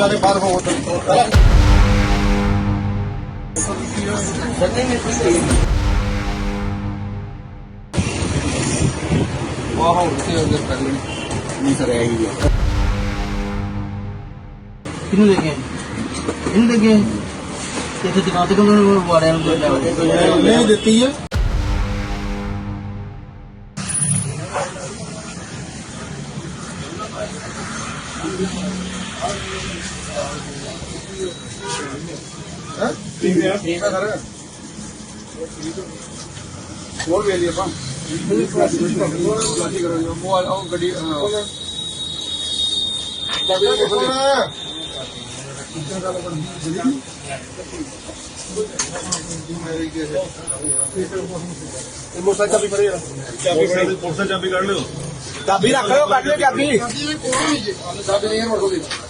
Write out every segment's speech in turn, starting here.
ਜਾਣੇ ਬਾਹਰ ਹੋ ਚਲਾ ਵਾਹ ਹੁਣ ਤੇ ਅੰਦਰ ਕਰ ਲੈਣੀ ਨਹੀਂ ਸਰ ਆਈ ਹੈ ਕਿਹਨੂੰ ਲੈ ਕੇ ਇਹਨੂੰ ਲੈ ਹੈ ਠੀਕ ਹੈ ਠੀਕ ਹੈ ਸਰ ਹੋਰ ਵੇ ਲਈ ਆਪਾਂ ਗਾਡੀ ਕਰੋ ਜੋ ਮੋਬਾਈਲ ਉਹ ਗੱਡੀ ਮੋਟਰਸਾਈਕਲ ਚਾਬੀ ਫੜੇ ਚਾਬੀ ਫੜੀ ਚਾਬੀ ਕੱਢ ਲਿਓ ਚਾਬੀ ਰੱਖ ਲਿਓ ਕੱਢ ਲਿਓ ਚਾਬੀ ਚਾਬੀ ਨਹੀਂ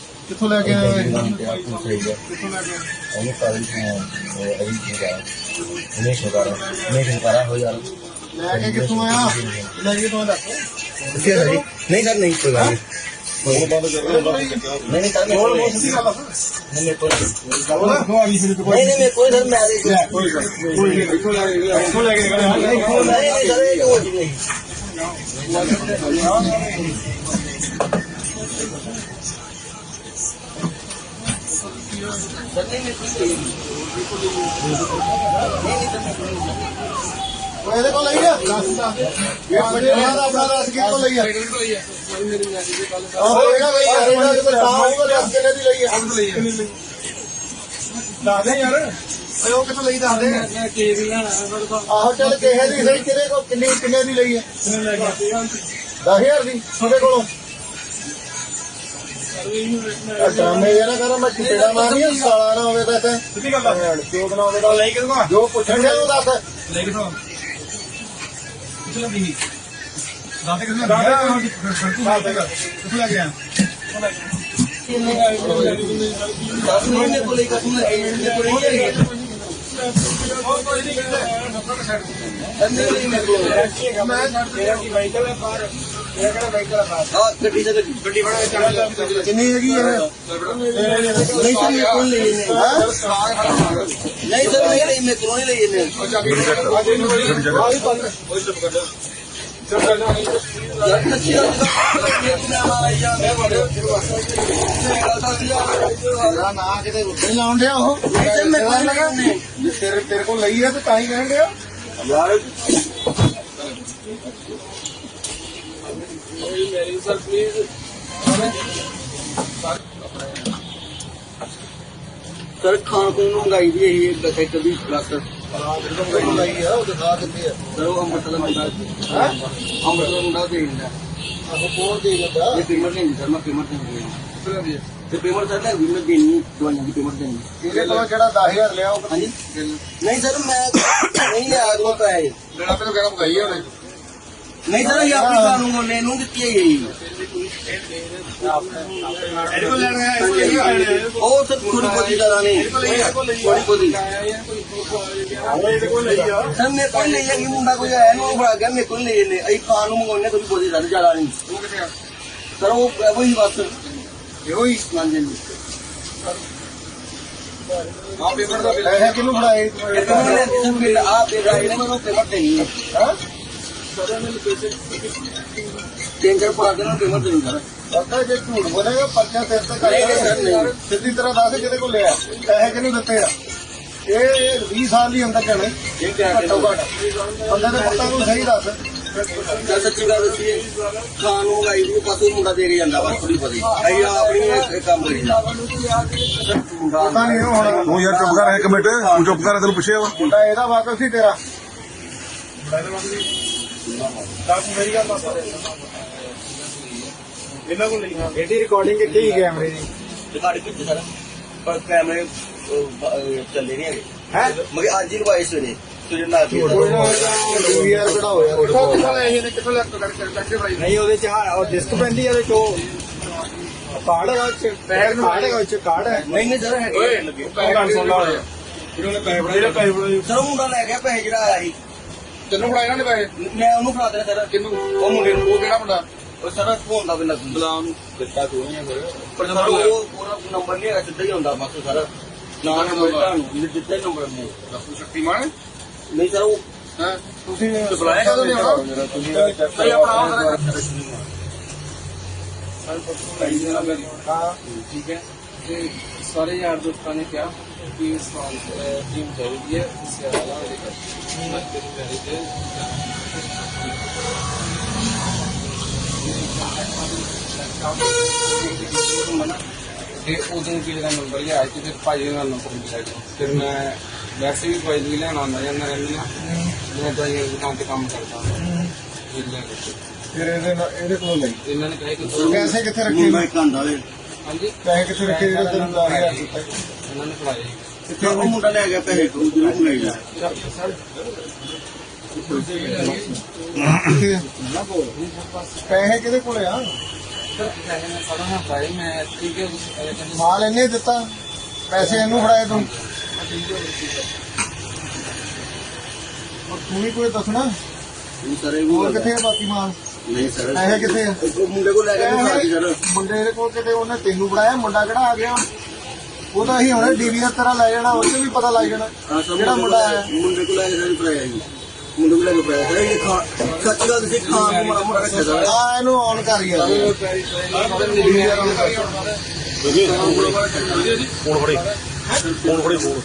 ਕਿੱਥੋਂ ਲੈ ਕੇ ਆਏ ਹੋ ਉਹਨੇ ਕਾਲੀ ਉਹ ਅਭੀ ਕੀ ਕਰਾ ਉਹਨੇ ਸ਼ੁਕਰ ਮੈਂ ਕੀ ਕਰਾ ਹੋ ਯਾਰ ਲੈ ਕੇ ਕਿੱਥੋਂ ਆਇਆ ਲੈ ਕੇ ਕਿੱਥੋਂ ਦੱਸ ਕਿੱਥੇ ਸਰ ਨਹੀਂ ਸਰ ਨਹੀਂ ਕੋਈ ਗੱਲ ਨਹੀਂ ਫੋਨ ਬੰਦ ਕਰ ਲਓ ਬੰਦ ਨਹੀਂ ਨਹੀਂ ਸਰ ਮੈਂ ਬੋਲ ਕੋਈ ਬੋਲ ਸਿੱਧੀ ਗੱਲ ਦੱਸ ਨਹੀਂ ਮੈਂ ਕੋਈ ਗੱਲ ਕਿੱਥੋਂ ਆ ਗਈ ਫਿਰ ਤੂੰ ਨਹੀਂ ਨਹੀਂ ਮੈਂ ਕੋਈ ਸਰ ਮੈਂ ਆ ਗਈ ਕੋਈ ਗੱਲ ਕੋਈ ਗੱਲ ਕਿੱਥੋਂ ਲੈ ਕੇ ਕਿੱਥੋਂ ਲੈ ਕੇ ਨਿਕਲੇ ਨਹੀਂ ਨਹੀਂ ਸਰ ਇਹ ਹੋ ਜੀ ਨਹੀਂ ਉਹ ਇਹਦੇ ਕੋਲ ਲਈ ਆ? ਦੱਸ ਦੱਸ ਇਹ ਦਾ ਆਪਣਾ ਦੱਸ ਕਿੱਥੋਂ ਲਈ ਆ? ਇਹਦਾ ਬਈ ਯਾਰ ਇਹਦਾ ਤਾਂ ਹੋਊਗਾ ਦੱਸ ਕਿੰਨੇ ਦੀ ਲਈ ਆ? ਅੰਦ ਲਈ ਆ? ਦੱਸ ਦੇ ਯਾਰ। ਓਏ ਉਹ ਕਿੱਥੋਂ ਲਈ ਦੱਸ ਦੇ? ਆਹੋ ਚੱਲ ਕਿਹੇ ਦੀ ਸਹੀ ਕਿਹਦੇ ਕੋ ਕਿੰਨੀ ਕਿੰਨੇ ਦੀ ਲਈ ਆ? ਕਿੰਨੇ ਲੈ ਗਿਆ 10000 ਦੀ ਤੁਹਾਡੇ ਕੋਲੋਂ। ਅੱਛਾ ਮੈਂ ਇਹ ਨਾ ਕਰਾਂ ਮੈਂ ਚਿਹੜਾ ਮਾਰਨੀ ਆ, ਸਾਲਾ ਨਾ ਹੋਵੇ ਤਾਂ ਇੱਥੇ। ਸਿੱਧੀ ਗੱਲ ਆ। ਚੋਦ ਨਾ ਹੋਵੇ ਤਾਂ ਲਈ ਕਿਦੋਂ ਜੋ ਪੁੱਛਣ ਦੇ ਉਹ ਦੱਸ। ਲੈ ਕਿਦੋਂ ਕਿੱਥੇ ਲੱਗੀ ਦਾਤੇ ਕਿੱਥੇ ਲੱਗੀ ਕਿੱਥੇ ਲੱਗ ਗਿਆ? ਦਸ ਨਹੀਂ ਮੈਂ ਕੋਈ ਕਸਮ ਨਹੀਂ ਮੈਂ ਕੋਈ ਨਹੀਂ ਹੈ ਨਹੀਂ ਮੈਂ ਕੋਈ ਹਾਂ ਗੱਡੀ ਤੇ ਗੱਡੀ ਗੱਡੀ ਬਣਾ ਕਿੰਨੀ ਹੈਗੀ ਇਹ? ਨਹੀਂ ਸਰ ਮੈਂ ਕੋਈ ਲਈ ਨਹੀਂ ਨਹੀਂ ਸਰ ਨਹੀਂ ਲਈ ਮੈਂ ਕੋਈ ਨਹੀਂ ਲਈ ਨਹੀਂ ਯਾਰ ਸੱਚੀ ਗੱਲ ਮੈਂ ਮਾਰ ਜਾ ਮੈਂ ਬੜੇ ਤੇਰਾ ਨਾਂ ਕਿਤੇ ਉੱਤੇ ਹੀ ਲਾਉਣ ਡਿਆ ਉਹ ਸਰ ਮੈਂ ਕੋਈ ਲਗਾ ਨਹੀਂ ਜੇ ਤੇਰੇ ਤੇਰੇ ਕੋਲ ਲਈ ਆ ਤੇ ਤਾਂ ਹੀ ਕਹਿਣ ਡਿਆ। ਯਾਰ ਸਰ ਖਾਣ ਖੂਣ ਨੂੰ ਮੰਗਾਈ ਦੀ ਇਹੀ ਇੱਕ ਇੱਕ ਦੀ ਪਲੱਸ ਲਈ ਆ ਉਹ ਦਿਖਾ ਦਿੰਦੇ ਆ ਸਰ ਉਹ ਅੰਮ੍ਰਿਤ ਦਾ ਮੁੰਡਾ ਹਾਂ? ਅੰਮ੍ਰਿਤ ਦਾ ਮੁੰਡਾ ਦੇ। ਦਿੰਦਾ ਆਹੋ ਕੋਲ ਦੇ ਦਿੰਦਾ ਇਹ ਪੇਮੈਂਟ ਨਹੀਂ ਸਰ ਮੈਂ ਪੇਮੈਂਟ ਨਹੀਂ ਦੇਣੀ ਤੇ ਪੇਮੈਂਟ ਸਰ ਲੈ ਵੀ ਮੈਂ ਦੇਣੀ ਦਵਾਈਆਂ ਦੀ ਪੇਮੈਂਟ ਦੇਣੀ। ਇਹਦੇ ਕੋਲ ਜਿਹੜਾ 10000 ਲਿਆ ਉਹ ਹਾਂਜੀ। ਨਹੀਂ ਸਰ ਮੈਂ ਨਹੀਂ ਲਿਆ ਦੋ ਪੈਸੇ ਲੈਣਾ ਤੇ ਗਰਮ ਗਈ ਹੈ ਉਹਨੇ। ਨਹੀਂ ਸਰ ਇਹ ਆਪਣੀ ਕਾਨੂੰਨ ਮੁੰਡੇ ਨੂੰ ਦਿੱਤੀ ਹੈ ਗਈ ਇਹਦੇ ਕੋਲ ਲੈਣਾ ਹੈ ਇਹਦੇ ਕੋਲ ਲੈਣਾ ਹੈ ਉਹ ਸਰ ਥੋੜੀ ਬਹੁਤੀ ਜ਼ਿਆਦਾ ਨਹੀਂ ਥੋੜੀ ਆ ਸਰ ਮੇਰੇ ਕੋਲ ਨਹੀਂ ਹੈਗੀ ਮੁੰਡਾ ਕੋਈ ਆਇਆ ਨੂੰ ਫੜਾ ਗਿਆ ਮੇਰੇ ਕੋਲ ਨਹੀਂ ਨੇ ਖਾਣ ਨੂੰ ਮੰਗਾਉਣੇ ਜ਼ਿਆਦਾ ਜ਼ਿਆਦਾ ਨਹੀਂ। ਸਰ ਉਹ ਬਸ। ਇਹੋ ਹੀ। ਆ ਦਾ ਬਿੱਲ ਕਿਹਨੂੰ ਫੜਾਏ ਇੱਕ ਮਿੰਟ ਆ ਫਿਰ ਆਏ ਨੇ ਮੈਨੂੰ ਪੇਮੈਂਟ ਦੇਣੀ ਹੈ? ਹਾਂ ਤਿੰਨ ਚਾਰ ਪਾ ਕੇ ਨਾ ਪੇਮੈਂਟ ਦੇਣੀ ਸਰ ਪਤਾ ਜੇ ਝੂਠ ਬੋਲੇਗਾ ਪਰਚਾ ਤੇਰੇ ਤੇ ਨਹੀਂ, ਨਹੀਂ, ਸਰ, ਨਹੀਂ। ਕਰ ਸਿੱਧੀ ਤਰ੍ਹਾਂ ਦੱਸ ਕਿਹਦੇ ਕੋਲ ਲਿਆ। ਪੈਸੇ ਕਿਹਨੂੰ ਦਿੱਤੇ ਆ? ਇਹ ਇਹ 20 ਸਾਲ ਦੀ ਅੰਦਰ ਜਾਣੇ। ਇਹ ਕਿਆ ਘੱਟੋ ਘੱਟ। ਬੰਦੇ ਦੇ ਪਤਾ ਨੂੰ ਸਹੀ ਦੱਸ। ਸਰ ਸੱਚੀ ਗੱਲ ਦੱਸੀਏ ਖਾਣ ਨੂੰ ਮੰਗਾਈ ਦੀ ਪਾਸੇ ਮੁੰਡਾ ਦੇ ਕੇ ਜਾਂਦਾ ਵਾ ਥੋੜੀ ਬਹੁਤੀ। ਅਸੀਂ ਆਪਣੀ ਇਹ ਕੰਮ ਕਰੀ ਪਤਾ ਨਹੀਂ ਇਹਨੂੰ ਹੁਣ ਤੂੰ ਯਾਰ ਚੁੱਪ ਕਰ ਇੱਕ ਮਿੰਟ। ਤੂੰ ਚੁੱਪ ਕਰ ਤੈਨੂੰ ਪੁੱਛਿਆ ਵਾ। ਮੁੰਡਾ ਇਹਦਾ ਵਾਕਫ ਸੀ ਤੇਰਾ। ਮੇਰੀ ਗੱਲ ਦੱਸ। ਇਹਨਾਂ ਕੋਲ ਲਈ ਹਾਂ ਇਹਦੀ ਰਿਕਾਰਡਿੰਗ ਕਿੱਥੇ ਹੀ ਕੈਮਰੇ ਦੀ? ਰਿਕਾਰਡ ਕੀਤੀ ਸਰ? ਪਰ ਕੈਮਰੇ ਚੱਲੇ ਨਹੀਂ ਹੈਗੇ। ਹੈ? ਮਗੇ ਅੱਜ ਹੀ ਲਵਾਏ ਸਵੇਰੇ ਸਵੇਰੇ ਨਾ ਕੇ ਡੀਵੀਆਰ ਕਢਾਓ ਯਾਰ ਕਿੱਥੋਂ ਕਿੱਥੋਂ ਲੈ ਇਹਨੇ ਕਿੱਥੋਂ ਲੈ ਕੇ ਕੱਢ ਭਾਈ ਨਹੀਂ ਉਹਦੇ ਚ ਉਹ ਡਿਸਕ ਪੈਂਦੀ ਆ ਉਹਦੇ ਚ ਉਹ ਕਾਰਡ ਹੈਗਾ ਉਹ ਚ ਕਾਰਡ ਹੈਗਾ ਉਹ ਚ ਕਾਰਡ ਹੈ। ਨਹੀਂ ਨਹੀਂ ਸਰ ਹੈਗੇ ਲੱਗੇ ਉਹ ਗੱਲ ਸੁਣ ਲਾ। ਇਹਨਾਂ ਨੇ ਪੈਸੇ ਬੜੇ ਜਿਹੜੇ ਪੈਸੇ ਬੜੇ ਸਰ ਮੁੰਡਾ ਲੈ ਗਿਆ ਪੈਸੇ ਜਿਹੜਾ ਆਇਆ ਸੀ। ਤੈਨੂੰ ਫੜਾ ਇਹਨਾਂ ਨੇ ਪੈਸੇ? ਮੈਂ ਉਹਨੂੰ ਫੜਾ ਦੇਣਾ ਸਰ। ਕਿੰਨੂੰ ਉਹ ਮੁੰਡੇ ਨੂੰ ਉਹ ਕਿਹੜਾ ਮੁੰਡਾ? ਉਹ ਸਰ ਫੋਨ ਦਾ ਬਿੰਦਾ ਬੁਲਾ ਉਹਨੂੰ। ਦਿੱਤਾ ਕਿਉਂ ਨਹੀਂ ਫਿਰ। ਪਰ ਉਹ ਪੂਰਾ ਨੰਬਰ ਨਹੀਂ ਹੈਗਾ ਸਿੱਧਾ ਹੀ ਹੁੰਦਾ ਬਸ ਸਰ। ਨਾ ਨੰਬਰ ਤੁਹਾਨੂੰ ਦਿੱਤਾ ਹੀ ਨੰਬਰ ਨਹੀਂ। ਦੱਸੋ ਸ਼ਕਤੀਮਾਨ ਨਹੀਂ ਸਰ ਉਹ ਤੁਸੀਂ ਬੁਲਾਇਆ ਕਦੋਂ ਨਹੀਂ ਆਉਣਾ ਤੁਸੀਂ ਆਪਣਾ ਸਰ ਪਰਸੋਂ ਲਾਈ ਦੇਣਾ ਹਾਂ ਠੀਕ ਹੈ। ਤੇ ਸਾਰੇ ਯਾਰ ਦੋਸਤਾਂ ਨੇ ਕਿਹਾ bir saat din belediye ziyaretler edildi. Merkez belediye ਤੇ ਉਦੋਂ ਵੀਰੇ ਦਾ ਨੰਬਰ ਲਿਆ ਕਿ ਤੇ ਭਾਈ ਦਾ ਨੰਬਰ ਲਿਆ ਫਿਰ ਮੈਂ ਵੈਸੇ ਵੀ ਭਾਈ ਨੂੰ ਲੈਣ ਆਉਂਦਾ ਜਾਂਦਾ ਰਹਿੰਦਾ ਮੈਂ ਭਾਈ ਦੀ ਦੁਕਾਨ ਤੇ ਕੰਮ ਕਰਦਾ ਫਿਰ ਇਹਦੇ ਨਾਲ ਇਹਦੇ ਕੋਲ ਲਈ। ਇਹਨਾਂ ਨੇ ਕਿਹਾ ਕਿ ਪੈਸੇ ਕਿੱਥੇ ਰੱਖੇ? ਮੈਂ ਘੰਡਾ ਦੇ ਹਾਂਜੀ। ਪੈਸੇ ਕਿੱਥੇ ਰੱਖੇ ਜਿਹੜਾ ਤੈਨੂੰ 10000 ਦਿੱਤਾ? ਇਹਨਾਂ ਨੇ ਫੜਾਏ। ਜੀ। ਕਿੱਥੇ ਉਹ ਮੁੰਡਾ ਲੈ ਗਿਆ ਪੈਸੇ ਤੂੰ ਜ਼ਰੂਰ ਲੈ ਜਾ ਕਿੱਥੇ ਪੈਸੇ ਕਿਹਦੇ ਕੋਲੇ ਆ? ਸਰ ਪੈਸੇ ਮੈਂ ਫੜਾ ਨਾ ਪਾਏ ਮੈਂ ਠੀਕ ਹੈ ਉਸ ਪੈਸੇ ਕਹਿੰਦੇ ਮਾਲ ਇਹਨੇ ਦਿੱਤਾ। ਪੈਸੇ ਇਹਨੂੰ ਫੜਾਏ ਤੂੰ। ਔਰ ਤੂੰ ਵੀ ਕੋਈ ਦੱਸਣਾ? ਹੋਰ ਕਿੱਥੇ ਆ ਬਾਕੀ ਮਾਲ? ਨਹੀਂ ਸਰ ਪੈਸੇ ਕਿੱਥੇ ਆ? ਉਹ ਮੁੰਡੇ ਕੋਲ ਲੈ ਗਿਆ ਤੂੰ ਸਾਡੀ ਸਰ। ਮੁੰਡੇ ਦੇ ਕੋਲ ਕਿਤੇ ਉਹਨੇ ਤੈਨੂੰ ਫੜਾਇਆ ਮੁੰਡਾ ਕਿਹੜਾ ਆ ਗਿਆ? ਉਹ ਤਾਂ ਅਸੀਂ ਹੁਣੇ ਡੀਵੀਆਰ ਤੇਰਾ ਲੈ ਜਾਣਾ ਉਹ 'ਚ ਵੀ ਪਤਾ ਲੱਗ ਜਾਣਾ ਹਾਂ ਜਿਹੜਾ ਮੁੰਡਾ ਆਇਆ ਮੁੰਡੇ ਕੋਲ ਲੈ ਕੇ ਸਰ ਭਰਾਇਆ ਜੀ। ਮੁੰਡੇ ਕੋਲ ਭਰਾਇਆ ਸਰ ਇਹ ਖਾ ਸੱਚ ਗੱਲ ਤੁਸੀਂ ਖਾਣ ਨੂੰ ਮਾੜਾ ਮੋਟਾ ਰੱਖਿਆ ਸਰ ਆ ਇਹਨੂੰ ਆਨ ਕਰ ਯਾਰ ਫੋਨ ਫੜੀ। ਫੋਨ ਫੜੀ ਫੋਨ।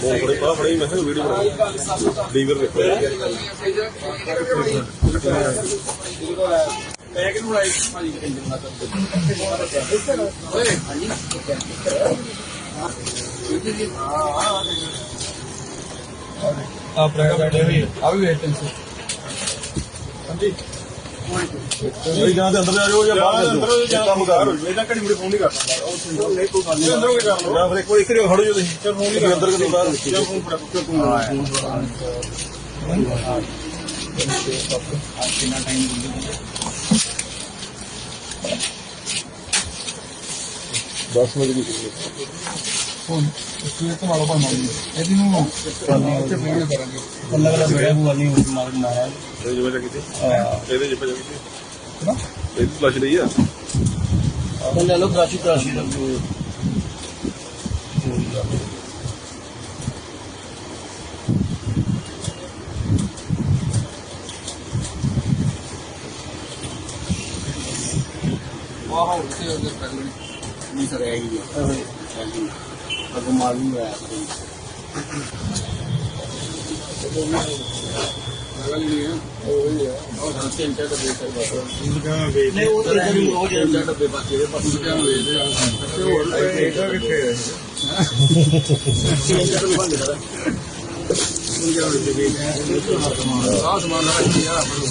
ਫੋਨ ਫੜੀ। ਪਾ ਫੜੀ ਮੈਂ ਕਿਹਾ ਵੀਡੀਓ ਬਣਾ ਲੀਵਰ ਦੇਖੋ ਬੈਗ ਨੂੰ ਲਾਈ ਮਾਰੀ ਕਿੰਨੇ ਨਾ ਕਰ ਓਏ ਹਾਂਜੀ। ਆ ਪ੍ਰੈਗ ਬੈਠੇ ਹੋਈ ਆ ਵੀ ਵੇਟ ਟੈਂਸ ਹਾਂਜੀ ਕੋਈ ਜਾਂ ਦੇ ਅੰਦਰ ਆ ਜਾਓ ਜਾਂ ਬਾਹਰ ਅੰਦਰ ਜਾਂ ਕੰਮ ਕਰ ਮੈਂ ਤਾਂ ਘੜੀ ਮੁੜੇ ਫੋਨ ਨਹੀਂ ਕਰਦਾ ਉਹ ਨਹੀਂ ਕੋਈ ਗੱਲ ਨਹੀਂ ਅੰਦਰ ਕੋਈ ਕਰ ਲਓ ਜਾਂ ਫਿਰ ਕੋਈ ਇੱਕ ਰਿਓ ਖੜੋ ਜੋ ਤੁਸੀਂ ਚਲ ਫੋਨ ਨਹੀਂ ਕਰ ਅੰਦਰ ਕਦੋਂ ਬਾਹਰ ਚਲ ਫੋਨ ਫੜਾ ਕੋਈ ਫੋਨ ਫੜਾ ਕਿੰਨਾ ਟਾਈਮ ਲੱਗਦਾ 10 ਮਿੰਟ ਦੀ ਹੁਣ ਸਵੇਰ ਤੋਂ ਆਲੋ ਪਾਣਾ ਇਹਦੀ ਨੂੰ ਕਰਨਾ ਉੱਤੇ ਵੀਡੀਓ ਕਰਾਂਗੇ। ਕੱਲਾ ਕੱਲਾ ਮੇਰਾ ਬੁਆ ਨਹੀਂ ਉਸ ਮਾਰ ਮਾਰਿਆ। ਇਹ ਜਿਵੇਂ ਕਿਤੇ? ਇਹਦੇ ਜਿਵੇਂ ਕਿਤੇ? ਨਾ ਇਹ ਫਲਸ਼ ਲਈ ਆ। ਕੱਲਾ ਲੋ ਗਾਸ਼ੀ ਗਾਸ਼ੀ ਲੱਗੂ ਵਾਹ ਉੱਤੇ ਉਹਦੇ ਪਹਿਲੇ ਵੀ ਉਹ ਤਾਂ ਇਧਰ ਹੀ ਹੋ ਗਿਆ ਜਿਹੜਾ ਡੱਬੇ ਦੇ ਪਾਸੇ ਕਿਆ ਵੇਚਦੇ ਆ। ਤੇ ਹੋਰ ਇਹਦਾ ਕਿੱਥੇ ਹੈ? ਕਿੰਨੇ ਦਾ ਬੰਦ ਕਰਾ ਕਿੰਨੇ ਦਾ ਵੇਚਦੇ ਆ ਸਾਹ ਸਮਾਨ ਰੱਖੀ ਆ ਆਪਣਾ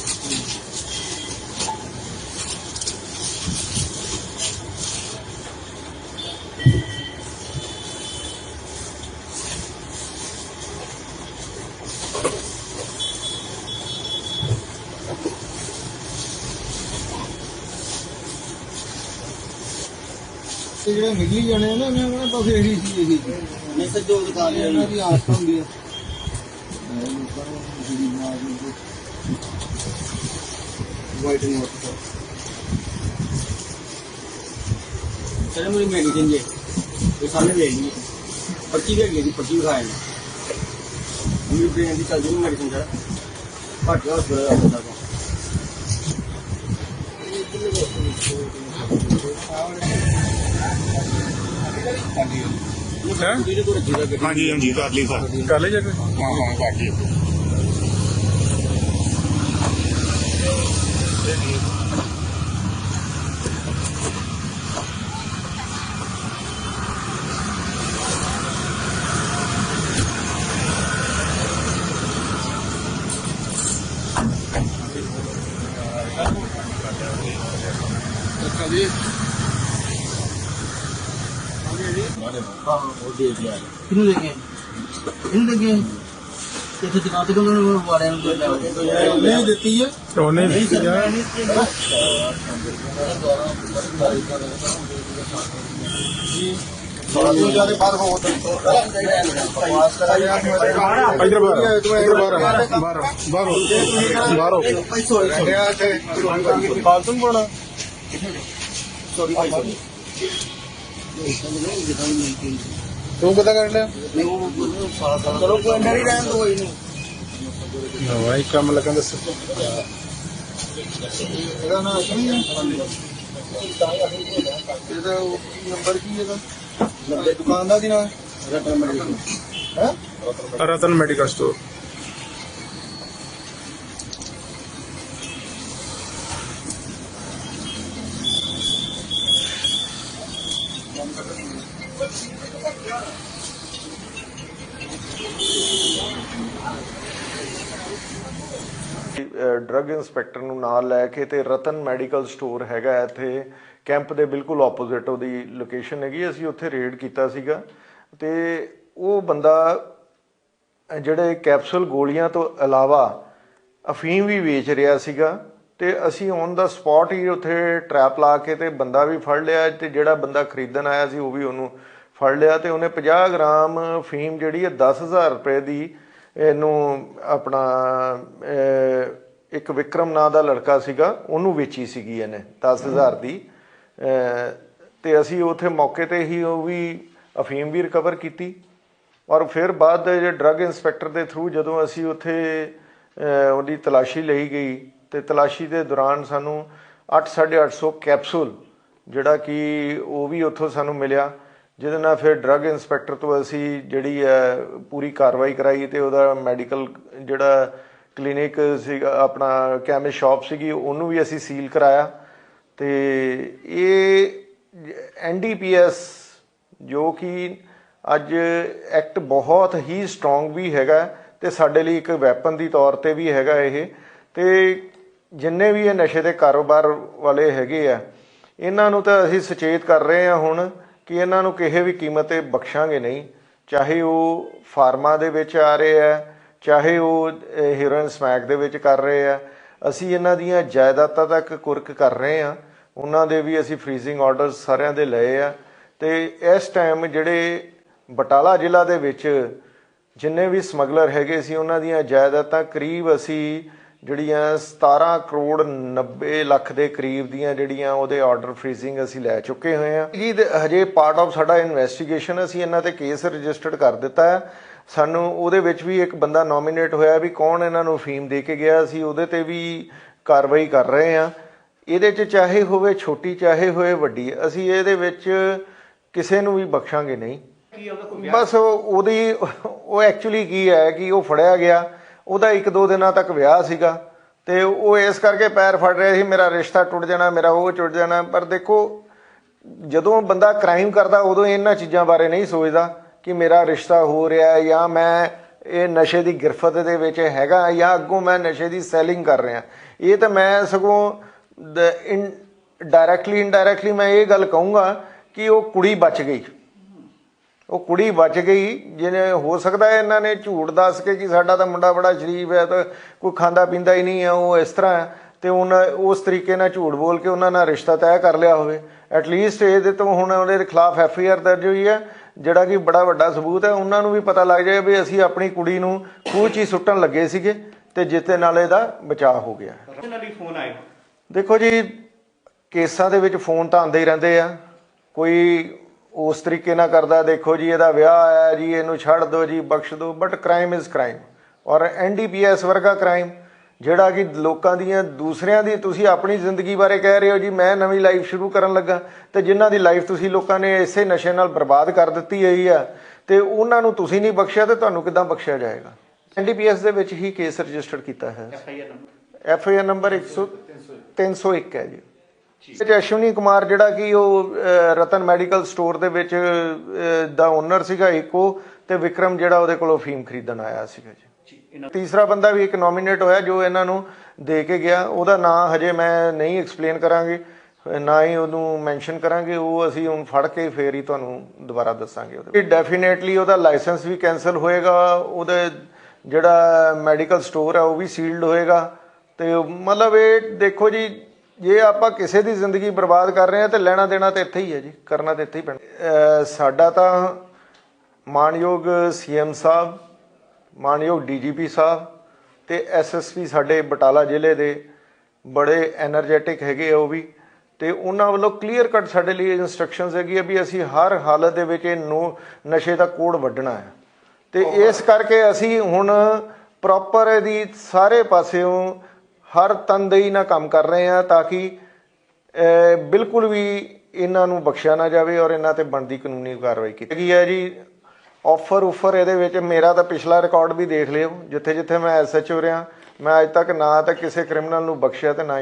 ਤੇ ਜਿਹੜੇ ਨਿਕਲੀ ਜਾਣੇ ਨਾ ਇਹਨਾਂ ਕੋਲ ਬਸ ਇਹੀ ਸੀ ਇਹੀ ਨਹੀਂ ਸਰ ਜੋ ਇਹਨਾਂ ਦੀ ਹੁੰਦੀ ਵਾਈਟ ਮੇਰੀ ਮੈਡੀਸਿਨ ਜੇ ਇਹ ਸਾਹਮਣੇ ਲੈ ਲਈ ਪਰਚੀ ਲੈ ਲਈ ਪਰਚੀ ਦਿਖਾਇਆ ਨੇ ਮੇਰੀ ਬ੍ਰੇਨ ਦੀ ਚੱਲ ਜੂ ਮੈਡੀਸਿਨ ਸਰ ਭੱਜ ਗਿਆ ਹਸਪਤਾਲ ਆ ਜਾਂਦਾ ਜਿਹਦੇ ਦਾ ਗੱਡੀ ਹਾਂਜੀ ਹਾਂਜੀ ਕਰ ਲਈ ਸਰ। ਕਰ ਲਈ ਜਾ ਹਾਂ ਹਾਂ ਕਰ ਲਈ। ਕਿਹਨੂੰ ਲੈ ਕੇ ਇਹਨੂੰ ਲੈ ਕੇ ਇੱਥੇ ਦੁਕਾਨ ਤੇ ਕੋਲ ਵਾਲਿਆਂ ਨੂੰ ਲੈ ਆਏ ਉਹਨੇ ਦਿੱਤੀ ਹੈ ਸਾਨੂੰ ਜ਼ਿਆਦਾ ਬਾਹਰ ਹੋ ਬਕਵਾਸ ਕਰਾ ਗਿਆ ਇਧਰ ਬਾਹਰ ਇਧਰ ਬਾਹਰ ਬਾਹਰ ਬਾਹਰ ਬਾਹਰ ਹੋ ਫਾਲਤੂ ਨਹੀਂ ਬੋਲਣਾ ਤੂੰ ਕਿਦਾਂ ਕਰ ਲਿਆ? ਚਲੋ ਕੋਈ ਅੰਦਰ ਹੀ ਰਹਿਣ ਦੋ ਨਹੀਂ। ਨਵਾਂ ਹੀ ਕੰਮ ਲੱਗਣ ਦੱਸ। ਇਹਦਾ ਨਾਮ ਕੀ ਹੈ? ਇਹਦਾ ਨੰਬਰ ਕੀ ਹੈ ਇਹਦਾ? ਦੁਕਾਨ ਦਾ ਕੀ ਨਾਮ ਹੈ? Ratan medical store. Drug inspector ਨੂੰ ਨਾਲ ਲੈ ਕੇ ਤੇ ਰਤਨ ਮੈਡੀਕਲ ਸਟੋਰ ਹੈਗਾ ਇੱਥੇ। ਕੈਂਪ ਦੇ ਬਿਲਕੁਲ ਆਪੋਜ਼ਿਟ ਉਹਦੀ ਲੋਕੇਸ਼ਨ ਹੈਗੀ ਅਸੀਂ ਉੱਥੇ ਰੇਡ ਕੀਤਾ ਸੀਗਾ। ਤੇ ਉਹ ਬੰਦਾ, ਜਿਹੜੇ ਕੈਪਸੂਲ ਗੋਲੀਆਂ ਤੋਂ ਇਲਾਵਾ ਅਫੀਮ ਵੀ ਵੇਚ ਰਿਹਾ ਸੀਗਾ ਤੇ ਅਸੀਂ ਔਨ ਦਾ ਸਪੌਟ ਹੀ ਉੱਥੇ ਟਰੈਪ ਲਾ ਕੇ ਤੇ ਬੰਦਾ ਵੀ ਫੜ ਲਿਆ ਤੇ ਜਿਹੜਾ ਬੰਦਾ ਖਰੀਦਣ ਆਇਆ ਸੀ ਉਹ ਵੀ ਉਹਨੂੰ ਫੜ ਲਿਆ ਤੇ ਉਹਨੇ 50 ਗ੍ਰਾਮ ਫੀਮ ਜਿਹੜੀ ਹੈ 10000 ਰੁਪਏ ਦੀ ਇਹਨੂੰ ਆਪਣਾ ਇੱਕ ਵਿਕਰਮ ਨਾਂ ਦਾ ਲੜਕਾ ਸੀਗਾ ਉਹਨੂੰ ਵੇਚੀ ਸੀਗੀ ਇਹਨੇ 10000 ਦੀ। ਅਹ, ਤੇ ਅਸੀਂ ਉੱਥੇ ਮੌਕੇ ਤੇ ਹੀ ਉਹ ਵੀ ਅਫੀਮ ਵੀ ਰਿਕਵਰ ਕੀਤੀ। ਔਰ ਫਿਰ ਬਾਅਦ ਦੇ ਜੇ ਡਰੱਗ ਇੰਸਪੈਕਟਰ ਦੇ ਥਰੂ ਜਦੋਂ ਅਸੀਂ ਉੱਥੇ ਉਹਦੀ ਤਲਾਸ਼ੀ ਲਈ ਗਈ ਤੇ ਤਲਾਸ਼ੀ ਦੇ ਦੌਰਾਨ ਸਾਨੂੰ 8-850 ਕੈਪਸੂਲ ਜਿਹੜਾ ਕਿ ਉਹ ਵੀ ਉੱਥੋਂ ਸਾਨੂੰ ਮਿਲਿਆ ਜਿਹਦੇ ਨਾਲ ਫਿਰ ਡਰੱਗ ਇੰਸਪੈਕਟਰ ਤੋਂ ਅਸੀਂ ਜਿਹੜੀ ਹੈ ਪੂਰੀ ਕਾਰਵਾਈ ਕਰਾਈ ਤੇ ਉਹਦਾ ਮੈਡੀਕਲ ਜਿਹੜਾ ਕਲੀਨਿਕ ਸੀਗਾ, ਆਪਣਾ ਕੈਮਿਸਟ ਸ਼ਾਪ ਸੀਗੀ, ਉਹਨੂੰ ਵੀ ਅਸੀਂ ਸੀਲ ਕਰਾਇਆ। ਤੇ ਇਹ ਐਨਡੀਪੀਐਸ ਜੋ ਕਿ ਅੱਜ ਐਕਟ ਬਹੁਤ ਹੀ ਸਟਰੋਂਗ ਵੀ ਹੈਗਾ ਤੇ ਸਾਡੇ ਲਈ ਇੱਕ ਵੈਪਨ ਦੀ ਤੌਰ ਤੇ ਵੀ ਹੈਗਾ ਇਹ। ਤੇ ਜਿੰਨੇ ਵੀ ਇਹ ਨਸ਼ੇ ਦੇ ਕਾਰੋਬਾਰ ਵਾਲੇ ਹੈਗੇ ਆ, ਇਹਨਾਂ ਨੂੰ ਤਾਂ ਅਸੀਂ ਸੁਚੇਤ ਕਰ ਰਹੇ ਹਾਂ ਹੁਣ ਕਿ ਇਹਨਾਂ ਨੂੰ ਕਿਸੇ ਵੀ ਕੀਮਤ ਤੇ ਬਖਸ਼ਾਂਗੇ ਨਹੀਂ। ਚਾਹੇ ਉਹ ਫਾਰਮਾ ਦੇ ਵਿੱਚ ਆ ਰਹੇ ਆ ਚਾਹੇ ਉਹ ਹੀਰੋਇਨ ਸਮੈਕ ਦੇ ਵਿੱਚ ਕਰ ਰਹੇ ਆ, ਅਸੀਂ ਇਹਨਾਂ ਦੀਆਂ ਜਾਇਦਾਦਾਂ ਤੱਕ ਕੁਰਕ ਕਰ ਰਹੇ ਆ। ਉਹਨਾਂ ਦੇ ਵੀ ਅਸੀਂ ਫ੍ਰੀਜ਼ਿੰਗ ਆਰਡਰਸ ਸਾਰਿਆਂ ਦੇ ਲਏ ਆ। ਤੇ ਇਸ ਟਾਈਮ ਜਿਹੜੇ ਬਟਾਲਾ ਜ਼ਿਲ੍ਹਾ ਦੇ ਵਿੱਚ ਜਿੰਨੇ ਵੀ ਸਮਗਲਰ ਹੈਗੇ ਸੀ, ਉਹਨਾਂ ਦੀਆਂ ਜਾਇਦਾਦਾਂ ਕਰੀਬ ਅਸੀਂ ਜਿਹੜੀਆਂ 17 ਕਰੋੜ 90 ਲੱਖ ਦੇ ਕਰੀਬ ਦੀਆਂ ਜਿਹੜੀਆਂ ਉਹਦੇ ਆਰਡਰ ਫ੍ਰੀਜ਼ਿੰਗ ਅਸੀਂ ਲੈ ਚੁੱਕੇ ਹੋਏ ਆ। ਜੀ ਹਜੇ ਪਾਰਟ ਆਫ ਸਾਡਾ ਇਨਵੈਸਟੀਗੇਸ਼ਨ ਅਸੀਂ ਇਹਨਾਂ ਤੇ ਕੇਸ ਰਜਿਸਟਰਡ ਕਰ ਦਿੱਤਾ ਹੈ। ਸਾਨੂੰ ਉਹਦੇ ਵਿੱਚ ਵੀ ਇੱਕ ਬੰਦਾ ਨੋਮੀਨੇਟ ਹੋਇਆ ਵੀ ਕੌਣ ਇਹਨਾਂ ਨੂੰ ਫੀਮ ਦੇ ਕੇ ਗਿਆ ਸੀ ਉਹਦੇ ਤੇ ਵੀ ਕਾਰਵਾਈ ਕਰ ਰਹੇ ਆ ਇਹਦੇ 'ਚ ਚਾਹੇ ਹੋਵੇ ਛੋਟੀ ਚਾਹੇ ਹੋਵੇ ਵੱਡੀ ਅਸੀਂ ਇਹਦੇ ਵਿੱਚ ਕਿਸੇ ਨੂੰ ਵੀ ਬਖਸ਼ਾਂਗੇ ਨਹੀਂ। ਬਸ ਉਹ- ਉਹਦੀ ਉਹ ਐਕਚੁਅਲੀ ਕੀ ਹੈ ਕਿ ਉਹ ਫੜਿਆ ਗਿਆ। ਉਹਦਾ ਇੱਕ ਦੋ ਦਿਨਾਂ ਤੱਕ ਵਿਆਹ ਸੀਗਾ ਤੇ ਉਹ ਇਸ ਕਰਕੇ ਪੈਰ ਫੜ ਰਿਹਾ ਸੀ ਮੇਰਾ ਰਿਸ਼ਤਾ ਟੁੱਟ ਜਾਣਾ ਮੇਰਾ ਉਹ ਟੁੱਟ ਜਾਣਾ। ਪਰ ਦੇਖੋ ਜਦੋਂ ਬੰਦਾ ਕ੍ਰਾਈਮ ਕਰਦਾ ਉਦੋਂ ਇਹਨਾਂ ਚੀਜ਼ਾਂ ਬਾਰੇ ਨਹੀਂ ਸੋਚਦਾ। ਕਿ ਮੇਰਾ ਰਿਸ਼ਤਾ ਹੋ ਰਿਹਾ ਹੈ ਜਾਂ ਮੈਂ ਇਹ ਨਸ਼ੇ ਦੀ ਗਿਰਫਤ ਦੇ ਵਿੱਚ ਹੈਗਾ ਜਾਂ ਅੱਗੋਂ ਮੈਂ ਨਸ਼ੇ ਦੀ ਸੈਲਿੰਗ ਕਰ ਰਿਹਾ। ਇਹ ਤਾਂ ਮੈਂ ਸਗੋਂ ਇਨ ਡਾਇਰੈਕਟਲੀ ਇਨਡਾਇਰੈਕਟਲੀ ਮੈਂ ਇਹ ਗੱਲ ਕਹੂੰਗਾ ਕਿ ਉਹ ਕੁੜੀ ਬਚ ਗਈ। ਉਹ ਕੁੜੀ ਬਚ ਗਈ, ਜਿਹਨੇ ਹੋ ਸਕਦਾ ਹੈ ਇਹਨਾਂ ਨੇ ਝੂਠ ਦੱਸ ਕੇ ਕਿ ਸਾਡਾ ਤਾਂ ਮੁੰਡਾ ਬੜਾ ਸ਼ਰੀਫ ਹੈ ਤਾਂ ਕੋਈ ਖਾਂਦਾ ਪੀਂਦਾ ਹੀ ਨਹੀਂ ਹੈ, ਉਹ ਇਸ ਤਰ੍ਹਾਂ ਹੈ। ਤੇ ਉਹਨਾਂ ਉਸ ਤਰੀਕੇ ਨਾਲ ਝੂਠ ਬੋਲ ਕੇ ਉਹਨਾਂ ਨਾਲ ਰਿਸ਼ਤਾ ਤੈਅ ਕਰ ਲਿਆ ਹੋਵੇ। ਐਟ ਲੀਸਟ ਇਹਦੇ ਤੋਂ ਹੁਣ ਉਹਦੇ ਖਿਲਾਫ ਐਫ ਆਈ ਆਰ ਦਰਜ ਹੋਈ ਹੈ। ਜਿਹੜਾ ਕਿ ਬੜਾ ਵੱਡਾ ਸਬੂਤ ਹੈ ਉਹਨਾਂ ਨੂੰ ਵੀ ਪਤਾ ਲੱਗ ਜਾਏ ਵੀ ਅਸੀਂ ਆਪਣੀ ਕੁੜੀ ਨੂੰ ਖੂਹ 'ਚ ਹੀ ਸੁੱਟਣ ਲੱਗੇ ਸੀਗੇ ਤੇ ਜਿੱਤੇ ਨਾਲ ਇਹਦਾ ਬਚਾਅ ਹੋ ਗਿਆ। ਦੇਖੋ ਜੀ ਕੇਸਾਂ ਦੇ ਵਿੱਚ ਫੋਨ ਤਾਂ ਆਉਂਦੇ ਹੀ ਰਹਿੰਦੇ ਆ। ਕੋਈ ਉਸ ਤਰੀਕੇ ਨਾਲ ਕਰਦਾ ਦੇਖੋ ਜੀ ਇਹਦਾ ਵਿਆਹ ਆਇਆ ਜੀ ਇਹਨੂੰ ਛੱਡ ਦਿਓ ਜੀ ਬਖਸ਼ ਦਿਓ ਬਟ ਕ੍ਰਾਈਮ ਇਜ਼ ਕ੍ਰਾਈਮ ਔਰ ਐਨਡੀਪੀਐਸ ਵਰਗਾ ਕ੍ਰਾਈਮ ਜਿਹੜਾ ਕਿ ਲੋਕਾਂ ਦੀਆਂ ਦੂਸਰਿਆਂ ਦੀ ਤੁਸੀਂ ਆਪਣੀ ਜ਼ਿੰਦਗੀ ਬਾਰੇ ਕਹਿ ਰਹੇ ਹੋ ਜੀ ਮੈਂ ਨਵੀਂ ਲਾਈਫ ਸ਼ੁਰੂ ਕਰਨ ਲੱਗਾ। ਤੇ ਜਿਨ੍ਹਾਂ ਦੀ ਲਾਈਫ ਤੁਸੀਂ ਲੋਕਾਂ ਨੇ ਇਸੇ ਨਸ਼ੇ ਨਾਲ ਬਰਬਾਦ ਕਰ ਦਿੱਤੀ ਹੋਈ ਆ ਤੇ ਉਹਨਾਂ ਨੂੰ ਤੁਸੀਂ ਨਹੀਂ ਬਖਸ਼ਿਆ ਤੇ ਤੁਹਾਨੂੰ ਕਿੱਦਾਂ ਬਖਸ਼ਿਆ ਜਾਏਗਾ? ਐਨਡੀਪੀਐਸ ਦੇ ਵਿੱਚ ਹੀ ਕੇਸ ਰਜਿਸਟਰਡ ਕੀਤਾ ਹੈ। ਐਫ ਆਈ ਆਰ ਨੰਬਰ 100 301 ਹੈ ਜੀ। ਤੇ ਅਸ਼ਵਨੀ ਕੁਮਾਰ ਜਿਹੜਾ ਕਿ ਉਹ ਰਤਨ ਮੈਡੀਕਲ ਸਟੋਰ ਦੇ ਵਿੱਚ ਦਾ ਓਨਰ ਸੀਗਾ ਇੱਕੋ ਤੇ ਵਿਕਰਮ ਜਿਹੜਾ ਉਹਦੇ ਕੋਲੋਂ ਫੀਮ ਖਰੀਦਣ ਆਇਆ ਸੀਗਾ ਜੀ। ਤੀਸਰਾ ਬੰਦਾ ਵੀ ਇੱਕ ਨੋਮੀਨੇਟ ਹੋਇਆ ਜੋ ਇਹਨਾਂ ਨੂੰ ਦੇ ਕੇ ਗਿਆ। ਉਹਦਾ ਨਾਂ ਹਜੇ ਮੈਂ ਨਹੀਂ ਐਕਸਪਲੇਨ ਕਰਾਂਗੇ, ਨਾ ਹੀ ਉਹਨੂੰ ਮੈਂਸ਼ਨ ਕਰਾਂਗੇ। ਉਹ ਅਸੀਂ ਹੁਣ ਫੜ ਕੇ ਫੇਰ ਹੀ ਤੁਹਾਨੂੰ ਦੁਬਾਰਾ ਦੱਸਾਂਗੇ ਉਹਦੇ ਡੈਫੀਨੇਟਲੀ ਉਹਦਾ ਲਾਇਸੈਂਸ ਵੀ ਕੈਨਸਲ ਹੋਏਗਾ। ਉਹਦੇ ਜਿਹੜਾ ਮੈਡੀਕਲ ਸਟੋਰ ਹੈ ਉਹ ਵੀ ਸੀਲਡ ਹੋਏਗਾ। ਤੇ ਮਤਲਬ ਇਹ ਦੇਖੋ ਜੀ, ਜੇ ਆਪਾਂ ਕਿਸੇ ਦੀ ਜ਼ਿੰਦਗੀ ਬਰਬਾਦ ਕਰ ਰਹੇ ਹਾਂ ਤੇ ਲੈਣਾ ਦੇਣਾ ਤੇ ਇੱਥੇ ਹੀ ਹੈ ਜੀ, ਕਰਨਾ ਤੇ ਇੱਥੇ ਹੀ ਪੈਣਾ। ਸਾਡਾ ਤਾਂ ਮਾਨਯੋਗ ਸੀਐਮ ਸਾਹਿਬ ਮਾਨਯੋਗ ਡੀਜੀਪੀ ਸਾਹਿਬ ਤੇ ਐਸਐਸਪੀ ਸਾਡੇ ਬਟਾਲਾ ਜ਼ਿਲ੍ਹੇ ਦੇ ਬੜੇ ਐਨਰਜੈਟਿਕ ਹੈਗੇ ਉਹ ਵੀ ਤੇ ਉਹਨਾਂ ਵੱਲੋਂ ਕਲੀਅਰ ਕੱਟ ਸਾਡੇ ਲਈ ਇਨਸਟਰਕਸ਼ਨਸ ਹੈਗੀ ਆ ਵੀ ਅਸੀਂ ਹਰ ਹਾਲਤ ਦੇ ਵਿੱਚ ਇਹਨੂੰ ਨਸ਼ੇ ਦਾ ਕੋਡ ਵੱਢਣਾ ਹੈ। ਤੇ ਇਸ ਕਰਕੇ ਅਸੀਂ ਹੁਣ ਪ੍ਰੋਪਰ ਇਹਦੀ ਸਾਰੇ ਪਾਸਿਓਂ ਹਰ ਤਨਦੇਹੀ ਨਾਲ ਕੰਮ ਕਰ ਰਹੇ ਆ ਤਾਂ ਕਿ ਬਿਲਕੁਲ ਵੀ ਇਹਨਾਂ ਨੂੰ ਬਖਸ਼ਿਆ ਨਾ ਜਾਵੇ ਔਰ ਇਹਨਾਂ ਤੇ ਬਣਦੀ ਕਾਨੂੰਨੀ ਕਾਰਵਾਈ ਕੀਤੀ ਗਈ ਹੈ ਜੀ। ਆਫਰ ਉਫਰ ਇਹਦੇ ਵਿੱਚ ਮੇਰਾ ਤਾਂ ਪਿਛਲਾ ਰਿਕਾਰਡ ਵੀ ਦੇਖ ਲਿਓ ਜਿੱਥੇ ਜਿੱਥੇ ਮੈਂ ਐਸਐਚਓ ਰਿਹਾ, ਮੈਂ ਅੱਜ ਤੱਕ ਨਾ ਤਾਂ ਕਿਸੇ ਕ੍ਰਿਮੀਨਲ ਨੂੰ ਬਖਸ਼ਿਆ ਤੇ ਨਾ ਹੀ